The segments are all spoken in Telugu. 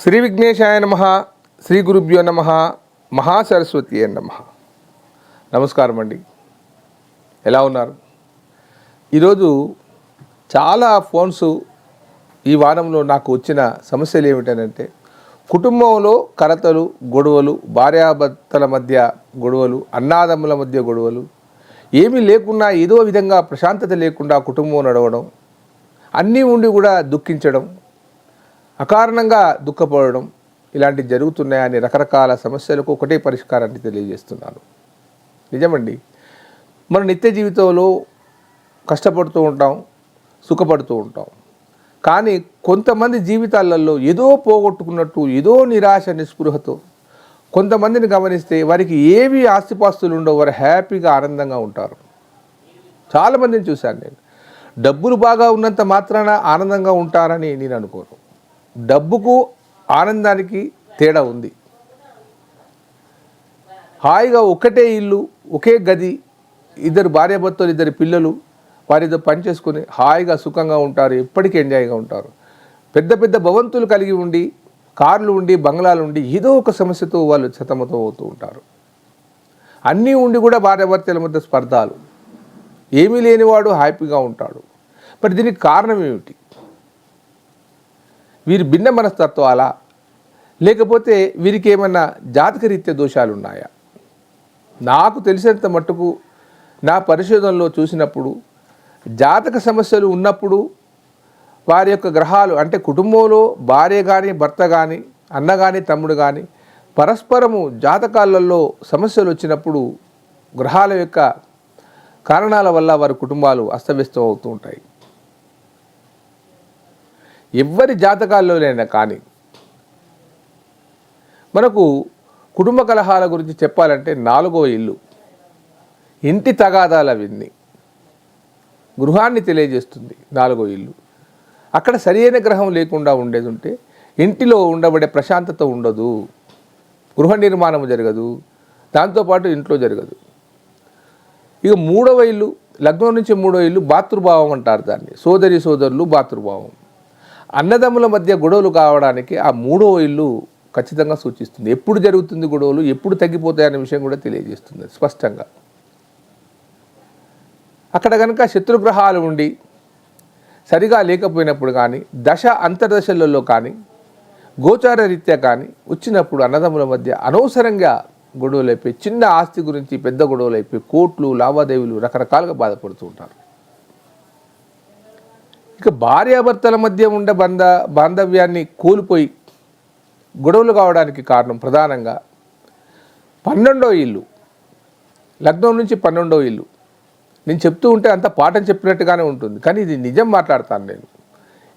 శ్రీ విఘ్నేశాయ నమ శ్రీ గురుభ్యో నమ మహాసరస్వతి నమ. నమస్కారం అండి. ఎలా ఉన్నారు? ఈరోజు చాలా ఫోన్స్ ఈ వారంలో నాకు వచ్చిన సమస్యలు ఏమిటనంటే కుటుంబంలో కలతలు గొడవలు భార్యాభర్తల మధ్య గొడవలు అన్నాదమ్ముల మధ్య గొడవలు ఏమీ లేకున్నా ఏదో విధంగా ప్రశాంతత లేకుండా కుటుంబం నడవడం అన్నీ ఉండి కూడా దుఃఖించడం అకారణంగా దుఃఖపడడం ఇలాంటివి జరుగుతున్నాయని రకరకాల సమస్యలకు ఒకటే పరిష్కారాన్ని తెలియజేస్తున్నాను నిజమండి. మన నిత్య జీవితంలో కష్టపడుతూ ఉంటాం సుఖపడుతూ ఉంటాం. కానీ కొంతమంది జీవితాలలో ఏదో పోగొట్టుకున్నట్టు ఏదో నిరాశ నిస్పృహతో కొంతమందిని గమనిస్తే వారికి ఏవి ఆస్తిపాస్తులు ఉండవు వారు హ్యాపీగా ఆనందంగా ఉంటారు. చాలామందిని చూశాను నేను. డబ్బులు బాగా ఉన్నంత మాత్రాన ఆనందంగా ఉంటారని నేను అనుకోను. డబ్బుకు ఆనందానికి తేడా ఉంది. హాయిగా ఒకటే ఇల్లు ఒకే గది ఇద్దరు భార్యాభర్తలు ఇద్దరు పిల్లలు వారితో పనిచేసుకుని హాయిగా సుఖంగా ఉంటారు ఎప్పటికీ ఎంజాయ్గా ఉంటారు. పెద్ద పెద్ద భవంతులు కలిగి ఉండి కార్లు ఉండి బంగ్లాలు ఉండి ఏదో ఒక సమస్యతో వాళ్ళు సతమతం అవుతూ ఉంటారు. అన్నీ ఉండి కూడా భార్యాభర్తల మధ్య స్పర్ధాలు. ఏమీ లేనివాడు హ్యాపీగా ఉంటాడు. మరి దీనికి కారణం ఏమిటి? వీరి భిన్న మనస్తత్వాలా లేకపోతే వీరికి ఏమన్నా జాతకరీత్యా దోషాలు ఉన్నాయా నాకు తెలిసినంత మట్టుకు నా పరిశోధనలో చూసినప్పుడు జాతక సమస్యలు ఉన్నప్పుడు వారి యొక్క గ్రహాలు అంటే కుటుంబంలో భార్య కానీ భర్త కానీ అన్న కానీ తమ్ముడు కానీ పరస్పరము జాతకాలలో సమస్యలు వచ్చినప్పుడు గ్రహాల యొక్క కారణాల వల్ల వారి కుటుంబాలు అస్తవ్యస్తం అవుతూ ఉంటాయి. ఎవ్వరి జాతకాల్లోనైనా కానీ. మనకు కుటుంబ కలహాల గురించి చెప్పాలంటే నాలుగో ఇల్లు. ఇంటి తగాదాల విన్ని గృహాన్ని తెలియజేస్తుంది నాలుగో ఇల్లు. అక్కడ సరియైన గ్రహం లేకుండా ఉండేది ఉంటే ఇంటిలో ఉండబడే ప్రశాంతత ఉండదు. గృహ నిర్మాణం జరగదు. దాంతోపాటు ఇంట్లో జరగదు. ఇక మూడవ ఇల్లు లగ్నం నుంచి మూడో ఇల్లు భాతృభావం అంటారు దాన్ని. సోదరి సోదరులు భాతృభావం అన్నదమ్ముల మధ్య గొడవలు కావడానికి ఆ మూడో ఇల్లు ఖచ్చితంగా సూచిస్తుంది. ఎప్పుడు జరుగుతుంది గొడవలు ఎప్పుడు తగ్గిపోతాయి అనే విషయం కూడా తెలియజేస్తుంది స్పష్టంగా. అక్కడ కనుక శత్రుగ్రహాలు ఉండి సరిగా లేకపోయినప్పుడు కానీ దశ అంతర్దశలలో కానీ గోచార రీత్యా కానీ వచ్చినప్పుడు అన్నదమ్ముల మధ్య అనవసరంగా గొడవలు అయిపోయి చిన్న ఆస్తి గురించి పెద్ద గొడవలు అయిపోయి కోట్లు లావాదేవీలు రకరకాలుగా బాధపడుతూ ఉంటారు. ఇక భార్యాభర్తల మధ్య ఉండే బంధ బాంధవ్యాన్ని కోల్పోయి గొడవలు కావడానికి కారణం ప్రధానంగా పన్నెండో ఇల్లు. లగ్నం నుంచి పన్నెండో ఇల్లు. నేను చెప్తూ ఉంటే అంత పాఠం చెప్పినట్టుగానే ఉంటుంది. కానీ ఇది నిజం మాట్లాడతాను నేను.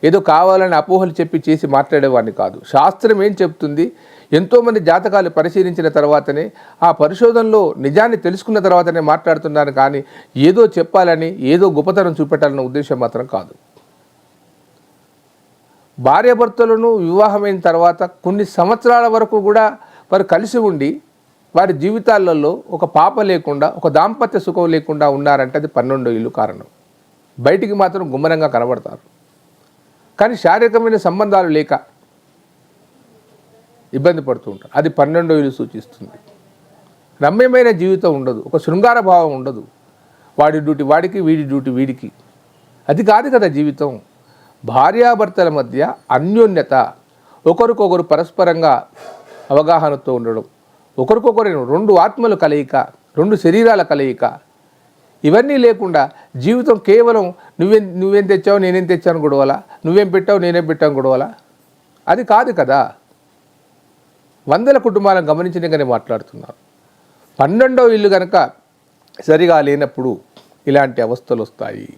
ఏదో కావాలని అపోహలు చెప్పి చేసి మాట్లాడేవాడిని కాదు. శాస్త్రం ఏం చెప్తుంది? ఎంతోమంది జాతకాలు పరిశీలించిన తర్వాతనే ఆ పరిశోధనలో నిజాన్ని తెలుసుకున్న తర్వాతనే మాట్లాడుతున్నాను కానీ ఏదో చెప్పాలని ఏదో గొప్పతనం చూపెట్టాలన్న ఉద్దేశం మాత్రం కాదు. భార్యాభర్తలను వివాహమైన తర్వాత కొన్ని సంవత్సరాల వరకు కూడా వారు కలిసి ఉండి వారి జీవితాలలో ఒక పాప లేకుండా ఒక దాంపత్య సుఖం లేకుండా ఉన్నారంటే అది పన్నెండో ఇల్లు కారణం. బయటికి మాత్రం గుమ్మరంగా కనబడతారు. కానీ శారీరకమైన సంబంధాలు లేక ఇబ్బంది పడుతూ ఉంటారు. అది పన్నెండో ఇల్లు సూచిస్తుంది. రమ్యమైన జీవితం ఉండదు. ఒక శృంగార భావం ఉండదు. వాడి డ్యూటీ వాడికి వీడి డ్యూటీ వీడికి. అది కాదు కదా జీవితం. భార్యాభర్తల మధ్య అన్యోన్యత ఒకరికొకరు పరస్పరంగా అవగాహనతో ఉండడం ఒకరికొకరు రెండు ఆత్మలు కలయిక రెండు శరీరాల కలయిక. ఇవన్నీ లేకుండా జీవితం కేవలం నువ్వే నువ్వేం తెచ్చావు నేనేం తెచ్చాను గొడవల? నువ్వేం పెట్టావు నేనేం పెట్టాను గొడవల? అది కాదు కదా. వందల కుటుంబాలను గమనించినగానే మాట్లాడుతున్నారు. పన్నెండో ఇల్లు కనుక సరిగా లేనప్పుడు ఇలాంటి అవస్థలు వస్తాయి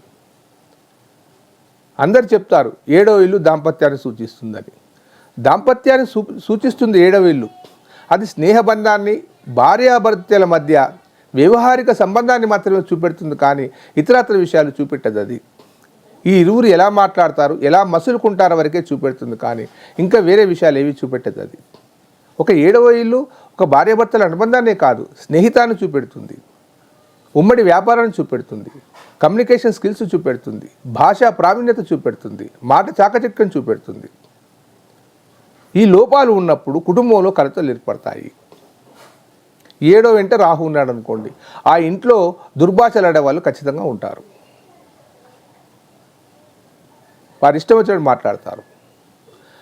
అందరు చెప్తారు ఏడవ ఇల్లు దాంపత్యాన్ని సూచిస్తుందని. దాంపత్యాన్ని సూ సూచిస్తుంది ఏడవ ఇల్లు. అది స్నేహబంధాన్ని భార్యాభర్తల మధ్య వ్యవహారిక సంబంధాన్ని మాత్రమే చూపెడుతుంది కానీ ఇతరత్ర విషయాలు చూపెట్టదు అది. ఈ ఇరువురు ఎలా మాట్లాడతారు ఎలా మసులుకుంటారో వరకే చూపెడుతుంది కానీ ఇంకా వేరే విషయాలు ఏవి చూపెట్టదు అది. ఒక ఏడవ ఇల్లు ఒక భార్యాభర్తల అనుబంధాన్నే కాదు స్నేహితాన్ని చూపెడుతుంది. ఉమ్మడి వ్యాపారాన్ని చూపెడుతుంది. కమ్యూనికేషన్ స్కిల్స్ చూపెడుతుంది. భాషా ప్రావీణ్యత చూపెడుతుంది. మాట చాకచక్యం చూపెడుతుంది. ఈ లోపాలు ఉన్నప్పుడు కుటుంబంలో కలతలు ఏర్పడతాయి. ఏడో వెంట రాహు ఉన్నాడు అనుకోండి ఆ ఇంట్లో దుర్భాషలాడే వాళ్ళు ఖచ్చితంగా ఉంటారు. వారి ఇష్టం వచ్చినట్టు మాట్లాడతారు.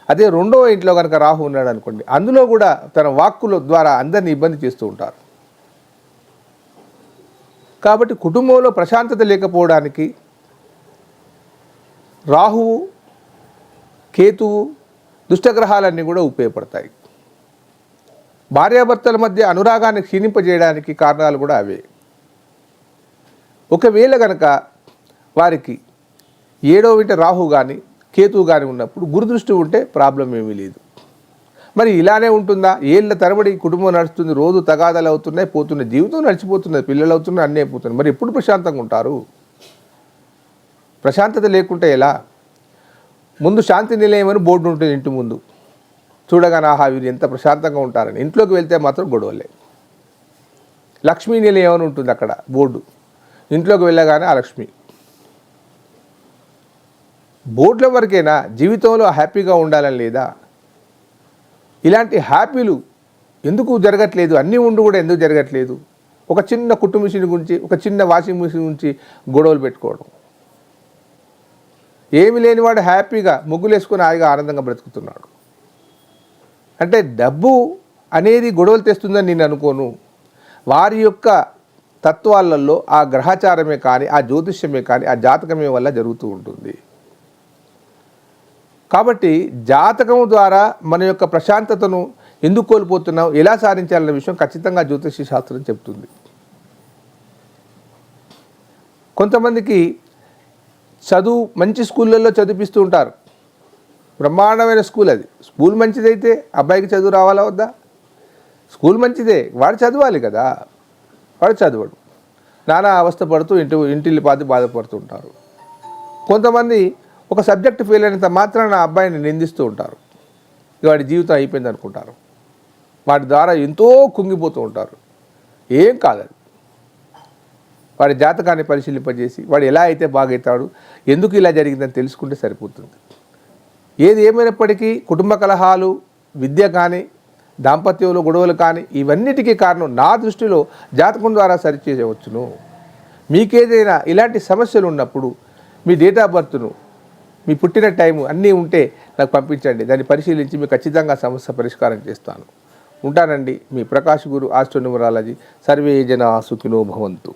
అదే రెండో ఇంట్లో కనుక రాహు ఉన్నాడు అనుకోండి అందులో కూడా తన వాక్కుల ద్వారా అందరిని ఇబ్బంది చేస్తూ ఉంటారు. కాబట్టి కుటుంబంలో ప్రశాంతత లేకపోవడానికి రాహువు కేతువు దుష్టగ్రహాలన్నీ కూడా ఉపయోగపడతాయి. భార్యాభర్తల మధ్య అనురాగాన్ని క్షీణింపజేయడానికి కారణాలు కూడా అవే. ఒకవేళ గనక వారికి ఏడో వింట రాహు కానీ కేతువు కానీ ఉన్నప్పుడు గురుదృష్టి ఉంటే ప్రాబ్లం ఏమీ లేదు. మరి ఇలానే ఉంటుందా? ఏళ్ళ తరబడి కుటుంబం నడుస్తుంది రోజు తగాదాలు అవుతున్నాయి పోతున్నాయి జీవితం నడిచిపోతున్నది పిల్లలు అవుతున్నాయి అన్నీ అయిపోతున్నాయి. మరి ఎప్పుడు ప్రశాంతంగా ఉంటారు? ప్రశాంతత లేకుంటే ఎలా? ముందు శాంతి నిలయం అని బోర్డు ఉంటుంది ఇంటి ముందు. చూడగానే ఆహా వీరు ఎంత ప్రశాంతంగా ఉంటారని. ఇంట్లోకి వెళ్తే మాత్రం గొడవలే. లక్ష్మీ నిలయం అని ఉంటుంది అక్కడ బోర్డు. ఇంట్లోకి వెళ్ళగానే ఆ లక్ష్మి. బోర్డుల వరకైనా? జీవితంలో హ్యాపీగా ఉండాలని లేదా? ఇలాంటి హ్యాపీలు ఎందుకు జరగట్లేదు? అన్నీ ఉండి కూడా ఎందుకు జరగట్లేదు? ఒక చిన్న కుట్టు మిషన్ గురించి ఒక చిన్న వాషింగ్ మిషన్ గురించి గొడవలు పెట్టుకోవడం. ఏమి లేనివాడు హ్యాపీగా ముగ్గులేసుకొని హాయిగా ఆనందంగా బ్రతుకుతున్నాడు. అంటే డబ్బు అనేది గొడవలు తెస్తుందని నేను అనుకోను. వారి యొక్క తత్వాలలో ఆ గ్రహచారమే కానీ ఆ జ్యోతిష్యమే కానీ ఆ జాతకమే వల్ల జరుగుతూ ఉంటుంది. కాబట్టి జాతకం ద్వారా మన యొక్క ప్రశాంతతను ఎందుకు కోల్పోతున్నాం ఎలా సాధించాలన్న విషయం ఖచ్చితంగా జ్యోతిష శాస్త్రం చెప్తుంది. కొంతమందికి చదువు మంచి స్కూళ్ళల్లో చదివిస్తూ ఉంటారు. బ్రహ్మాండమైన స్కూల్ అది. స్కూల్ మంచిదైతే అబ్బాయికి చదువు రావాలా వద్దా? స్కూల్ మంచిదే వాడు చదవాలి కదా. వాడు చదవడు. నానా అవస్థ పడుతూ ఇంటి ఇంటిల్లి పాతి బాధపడుతూ ఉంటారు. కొంతమంది ఒక సబ్జెక్ట్ ఫెయిల్ అయినంత మాత్రాన ఆ అబ్బాయిని నిందిస్తూ ఉంటారు. ఇక వాడి జీవితం అయిపోయింది అనుకుంటారు. వాటి ద్వారా ఎంతో కుంగిపోతూ ఉంటారు. ఏం కాదది. వాడి జాతకాన్ని పరిశీలింపజేసి వాడు ఎలా అయితే బాగవుతాడు ఎందుకు ఇలా జరిగిందని తెలుసుకుంటే సరిపోతుంది. ఏది ఏమైనప్పటికీ కుటుంబ కలహాలు విద్య కానీ దాంపత్యంలో గొడవలు కానీ ఇవన్నిటికీ కారణం నా దృష్టిలో జాతకం ద్వారా సరిచేయవచ్చును. మీకేదైనా ఇలాంటి సమస్యలు ఉన్నప్పుడు మీ డేట్ ఆఫ్ బర్త్ను మీ పుట్టిన టైము అన్నీ ఉంటే నాకు పంపించండి. దాన్ని పరిశీలించి మీకు ఖచ్చితంగా సమస్య పరిష్కారం చేస్తాను. ఉంటానండి. మీ ప్రకాష్ గురు ఆస్ట్రోన్యూమరాలజీ సర్వే జన సుఖినో భవంతు.